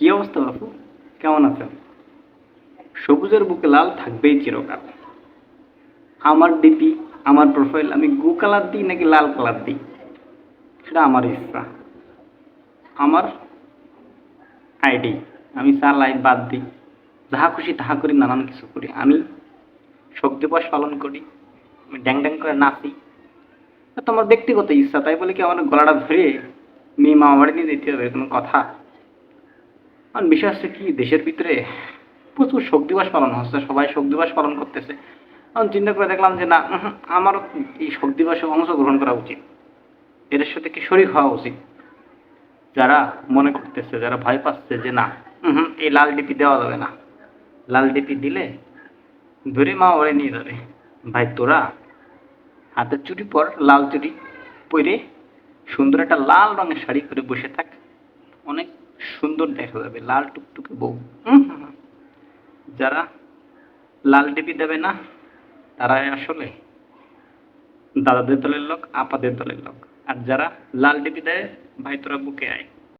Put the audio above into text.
কি অবস্থা বাপু? কেমন আছেন? সবুজের বুকে লাল থাকবেই চিরকাল। আমার ডিপি, আমার প্রোফাইল আমি গু কালার দিই নাকি লাল কালার দিই? সেটা আমার ইচ্ছা। আমার আইডি আমি চালাই বাদ দিই। যাহা খুশি তাহা করি, নানান কিছু করি। আমি শোক দিবস পালন করি, আমি ড্যাং ড্যাং করে নাচি। তোমার ব্যক্তিগত ইচ্ছা, তাই বলে কি আমার গলাটা ধরে মেয়ে মামা বাড়ি নিয়ে যেতে হবে, কোনো কথা? আর বিষয় হচ্ছে কি, দেশের ভিতরে প্রচুর শোক দিবস পালন হচ্ছে, সবাই শোক দিবস পালন করতেছে। আমি চিন্তা করে দেখলাম যে না আমারও এই শোক দিবসে অংশগ্রহণ করা উচিত। এদের সাথে কি শরীর হওয়া উচিত? যারা মনে করতেছে, যারা ভয় পাচ্ছে যে না এই লাল ডিপি দেওয়া যাবে না। লাল ডিপি দিলে ধরে মা ওরে নিয়ে যাবে। ভাই, তোরা হাতের চুড়ি পর লাল চুড়ি পরে সুন্দর একটা লাল রঙের শাড়ি করে বসে থাক। অনেক সুন্দর দেখা যাবে লাল টুকটুকে বউ। যারা লাল টিপি দেবে না তারা আসলে দাদাদের দলের লোক আপাদের দলের লোক। আর যারা লাল টিপি দেয় ভাই তোরা বুকে আয়।